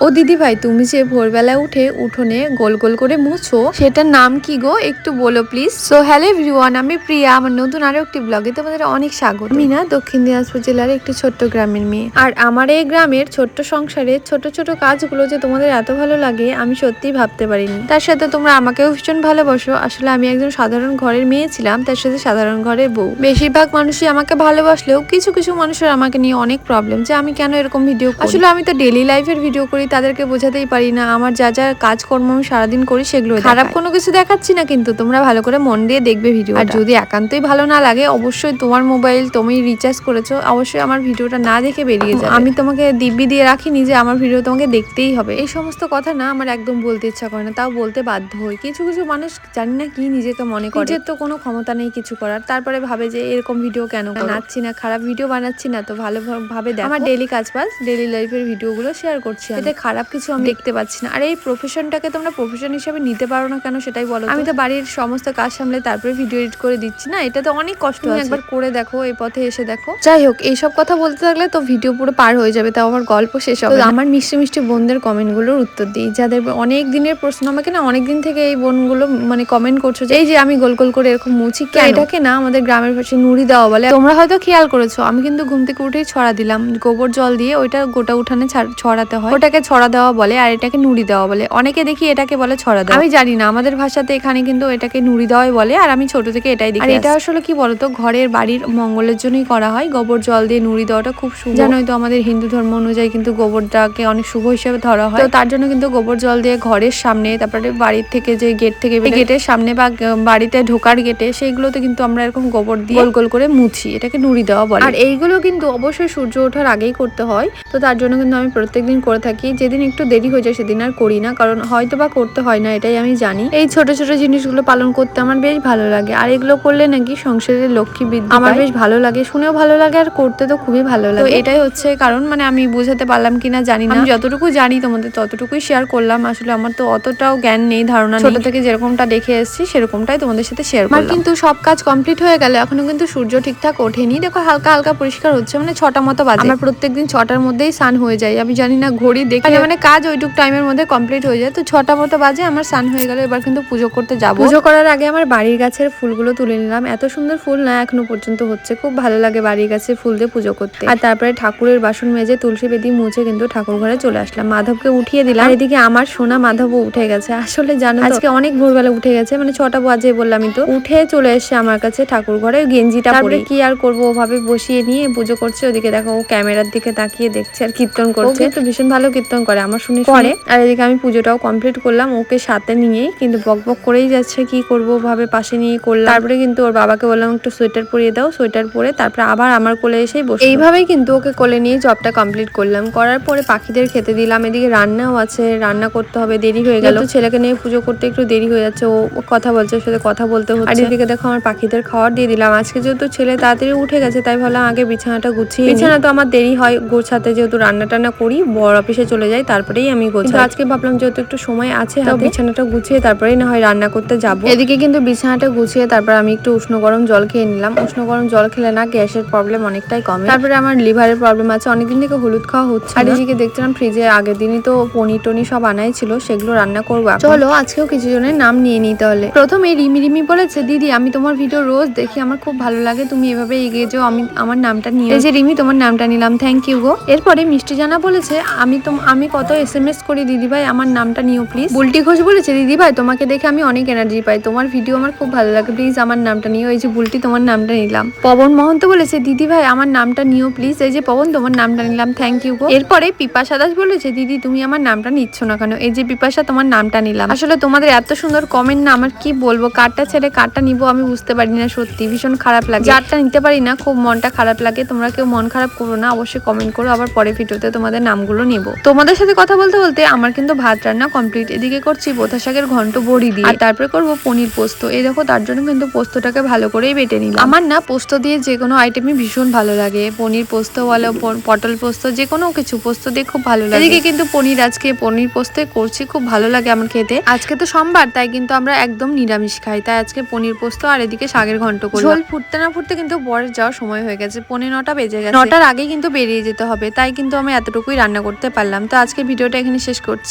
ও দিদি ভাই তুমি যে ভোরবেলা উঠে উঠোনে গোল গোল করে মুছো, সেটার নাম কি গো? একটু বলো প্লিজ সো হ্যালো এভরিওয়ান আমি প্রিয়া, আমার নতুন আরও একটি ব্লগে তোমাদের অনেক স্বাগত। আমি না দক্ষিণ দিনাজপুর জেলার একটি ছোট্ট গ্রামের মেয়ে। আর আমার এই গ্রামের ছোট্ট সংসারে ছোট ছোট কাজগুলো যে তোমাদের এত ভালো লাগে, আমি সত্যিই ভাবতে পারিনি। তার সাথে তোমরা আমাকেও ভীষণ ভালোবাসো। আসলে আমি একজন সাধারণ ঘরের মেয়ে ছিলাম, তার সাথে সাধারণ ঘরের বউ। বেশিরভাগ মানুষই আমাকে ভালোবাসলেও কিছু কিছু মানুষের আমাকে নিয়ে অনেক প্রবলেম যে আমি কেন এরকম ভিডিও আসলে আমি তো ডেলি লাইফের ভিডিও করি তাদেরকে বোঝাতেই পারি না। আমার যা যা কাজকর্ম আমি সারাদিন করি সেগুলো খারাপ কোনো কিছু দেখাচ্ছি না কিন্তু তোমরা ভালো করে মন দিয়ে দেখবে ভিডিও আর যদি একান্তই ভালো না লাগে অবশ্যই তোমার মোবাইল তুমি রিচার্জ করেছ অবশ্যই আমার ভিডিওটা না দেখে বেরিয়ে যাবে। আমি তোমাকে দিব্যি দিয়ে রাখিনি যে আমার ভিডিও তোমাকে দেখতেই হবে। এই সমস্ত কথা না আমার একদম বলতে ইচ্ছা করে না তাও বলতে বাধ্য হই। কিছু কিছু মানুষ জানি না কি নিজেকে মনে করে। নিজের তো কোনো ক্ষমতা নেই কিছু করার তারপরে ভাবে যে এরকম ভিডিও কেন বানাচ্ছি না খারাপ ভিডিও বানাচ্ছি না তো ভালোভাবে দেখো আমার ডেলি কাজ বাজ ডেলি লাইফের ভিডিওগুলো শেয়ার করছি আমি। এতে খারাপ কিছু আমি দেখতে পাচ্ছি না। আর এই প্রফেশনটাকে তোমরা প্রফেশন হিসেবে নিতে পারো না কেন সেটাই বলো আমি তো বাড়ির সমস্ত কাজ সামলে তারপরে ভিডিও এডিট করে দিচ্ছি না? এটা তো অনেক কষ্ট একবার করে দেখো এই পথে এসে দেখো। যাই হোক এইসব কথা বলতে থাকলে তো ভিডিও পুরো পার হয়ে যাবে তাও আমার গল্প শেষ হবে আমার মিষ্টি মিষ্টি বোনদের কমেন্টগুলোর উত্তর দিই। যাদের অনেক দিনের প্রশ্ন আমাকে না অনেক দিন থেকে এই বোনগুলো মানে কমেন্ট করছ যে এই যে আমি গোল গোল করে এরকম মুছি কেন? এটাকে না আমাদের গ্রামের পাশে নুড়ি দেওয়া বলে। তোমরা হয়তো খেয়াল করেছ আমি কিন্তু ঘুম থেকে উঠেই ছড়া দিলাম। গোবর জল দিয়ে ওইটা গোটা উঠানে ছাড়- ছড়াতে হয়। ওটাকে ছড়া দেওয়া বলে আর এটাকে নুড়ি দেওয়া বলে। অনেকে দেখি এটাকে বলে ছড়া দেওয়া। আমি জানি না আমাদের ভাষাতে এখানে কিন্তু এটাকে নুড়ি দেওয়াই বলে আর আমি ছোট থেকে এটাই দেখি এটা আসলে কি বলতো ঘরের বাড়ির মঙ্গলের জন্যই করা হয়। গোবর জল দিয়ে নুড়ি দেওয়াটা খুব শুভ। জানোই তো আমাদের হিন্দু ধর্ম অনুযায়ী কিন্তু গোবরটাকে অনেক শুভ হিসেবে ধরা হয়। তো তার জন্য কিন্তু গোবর জল দিয়ে ঘরের সামনে তারপরে বাড়ির থেকে যে গেট থেকে গেটের সামনে বা বাড়িতে ঢোকার গেটে সেইগুলোতে কিন্তু আমরা এরকম গোবর দিয়ে গোল গোল করে মুছি এটাকে নুড়ি দেওয়া বলে। আর এইগুলো কিন্তু অবশ্যই সূর্য ওঠার আগেই করতে হয়। তো তার জন্য কিন্তু আমি প্রত্যেকদিন করে থাকি। যেদিন একটু দেরি হয়ে যায় সেদিন আর করি না কারণ হয়তো বা করতে হয় না এটাই আমি জানি। এই ছোট ছোট জিনিসগুলো পালন করতে আমার বেশ ভালো লাগে আর এগুলো করলে নাকি সংসারের লক্ষ্মী বৃদ্ধি আমার বেশ ভালো লাগে শুনেও ভালো লাগে আর করতে তো খুবই ভালো লাগে। এটাই হচ্ছে কারণ মানে আমি বুঝাতে পারলাম কিনা জানি না। আমি যতটুকু জানি তোমাদের ততটুকুই শেয়ার করলাম আসলে আমার তো অতটাও জ্ঞান নেই ধারণা ছোট থেকে যেরকমটা দেখে এসেছি সেরকমটাই তোমাদের সাথে শেয়ার করলাম। কিন্তু সব কাজ কমপ্লিট হয়ে গেলে এখনও কিন্তু সূর্য ঠিকঠাক ওঠেনি। দেখো হালকা হালকা পরিষ্কার হচ্ছে মানে ছটা মতো বাজে। আমার প্রত্যেকদিন ছটার মধ্যেই স্নান হয়ে যায় আমি জানি না ঘড়ি দেখে মানে কাজ ওইটুক টাইমের মধ্যে কমপ্লিট হয়ে যায়। তো ছটা মতো বাজে আমার স্নান হয়ে গেল এবার কিন্তু পুজো করতে যাব। পুজো করার আগে আমার বাড়ির গাছের ফুলগুলো তুলে নিলাম। এত সুন্দর ফুল না এখনও পর্যন্ত হচ্ছে। খুব ভালো লাগে বাড়ির গাছের ফুল দিয়ে পুজো করতে। আর তারপরে ঠাকুরের বাসন মেজে তুলসী বেদি মুছে কিন্তু ঠাকুর ঘরে চলে আসলাম। মাধবকে উঠিয়ে দিলাম। এদিকে আমার সোনা মাধবও উঠে গেছে। আসলে জানো আজকে অনেক ভোরবেলা উঠে গেছে মানে ছটা বাজে বললামই তো। উঠে চলে এসছে আমার কাছে ঠাকুর ঘরে গেঞ্জিটা পরে। কি আর করব ওভাবে বসিয়ে নিয়ে পুজো করছে। ওদিকে দেখো ও ক্যামেরার দিকে তাকিয়ে দেখছে আর কীর্তন করছে। তো ভীষণ ভালো কীর্তন করে আমার শুনে করে। আর এদিকে আমি পুজোটাও কমপ্লিট করলাম ওকে সাথে নিয়েই কিন্তু বক বক করেই যাচ্ছে কি করব ভাবে পাশে নিয়ে করলাম। তারপরে কিন্তু ওর বাবাকে বললাম একটু সোয়েটার পরিয়ে দাও সোয়েটার পরে তারপরে আবার আমার কোলে এসেই বসে এইভাবেই কিন্তু ওকে কোলে নিয়ে জবটা কমপ্লিট করলাম। করার পরে পাখিদের খেতে দিলাম এদিকে রান্নাও আছে রান্না করতে হবে দেরি হয়ে গেল। ছেলেকে নিয়ে পুজো করতে একটু দেরি হয়ে যাচ্ছে ও কথা বলছে ওর সাথে কথা বলতে হচ্ছে। আর এদিকে দেখো আমার পাখিদের খাবার দিয়ে দিলাম। আজকে যেহেতু ছেলে তাড়াতাড়ি উঠে গেছে তাই ভাবলাম আগে বিছানাটা গুছিয়ে বিছানা তো আমার দেরি হয় গোছাতে যেহেতু রান্না টান্না করি বড় অফিসে চলে যাই তারপরেই আমি গোছাই। আজকে ভাবলাম যেহেতু একটু সময় আছে বিছানাটা গুছিয়ে তারপরেই না হয় রান্না করতে যাব। এদিকে কিন্তু বিছানাটা গুছিয়ে তারপর আমি একটু উষ্ণ গরম জল খেয়ে নিলাম। উষ্ণ গরম জল খেলে না গ্যাসের প্রবলেম অনেকটাই কমে। তারপরে আমার লিভারের প্রবলেম আছে অনেকদিন থেকে হলুদ খাওয়া হচ্ছে আর এদিকে দেখছিলাম ফ্রিজে আগের দিনই তো পনির টনি সব আনাই ছিল সেগুলো রান্না করব। চলো আজকেও কিছু জনের নাম নিয়ে নিই তাহলে। প্রথমে রিমি রিমি বলেছে দিদি আমি তোমার ভিডিও রোজ দেখি আমার খুব ভালো লাগে তুমি এভাবে এগিয়ে যাও আমি আমার নামটা নিয়ে এই যে রিমি তোমার নামটা নিলাম থ্যাংক ইউ গো। এরপরে মিষ্টি জানা বলেছে আমি তো আমি কত এস এম এস করি, দিদি ভাই? আমার নামটা নিও প্লিজ বুলটি ঘোষ বলেছে, দিদি ভাই, তোমাকে দেখে আমি অনেক এনার্জি পাই। তোমার ভিডিও আমার খুব ভালো লাগে। প্লিজ আমার নামটা নিও। এই যে বুলটি, তোমার নামটা নিলাম। পবন মহন্ত বলেছে, দিদি ভাই, আমার নামটা নিও প্লিজ এই যে পবন, তোমার নামটা নিলাম। থ্যাংক ইউ এরপরে পিপাসা দাস বলেছে, দিদি, তুমি আমার নামটা নিচ্ছ না কেন? এই যে পিপাসা, তোমার নামটা নিলাম। আসলে তোমাদের এত সুন্দর কমেন্ট না, আমার কি বলব? কারটা ছেড়ে কারটা নিবো, আমি বুঝতে পারি না, সত্যি। ভীষণ খারাপ লাগে। যারটা নিতে পারি না, খুব মনটা খারাপ লাগে। তোমরা কেউ মন খারাপ করো না, অবশ্যই কমেন্ট করো। আবার পরে ভিডিওতে তোমাদের নামগুলো নিব। তোমাদের সাথে কথা বলতে বলতে আমার কিন্তু ভাত রান্না কমপ্লিট এদিকে করছি বোথা শাকের ঘন্ট বড়ি দিয়ে। আর তারপরে করব পনির পোস্ত। এই দেখো তার জন্য কিন্তু পোস্তটাকে ভালো করেই বেটে নিলাম। আমার না পোস্ত দিয়ে যে কোনো আইটেমই ভীষণ ভালো লাগে। পনির পোস্ত বলো পটল পোস্ত যে কোনো কিছু পোস্ত দিয়ে খুব ভালো লাগে। এদিকে কিন্তু পনির আজকে পনির পোস্ত করছি খুব ভালো লাগে আমার খেতে। আজকে তো সোমবার তাই কিন্তু আমরা একদম নিরামিষ খাই। তাই আজকে পনির পোস্ত আর এদিকে শাকের ঘন্ট করি ঝোল ফুটতে না ফুটতে কিন্তু বরের যাওয়ার সময় হয়ে গেছে। পনেরো নটা বেজে গেছে। নটার আগেই কিন্তু বেরিয়ে যেতে হবে। তাই কিন্তু আমি এতটুকুই রান্না করতে পারলাম তো আজকে ভিডিওটা এখানে শেষ করছি।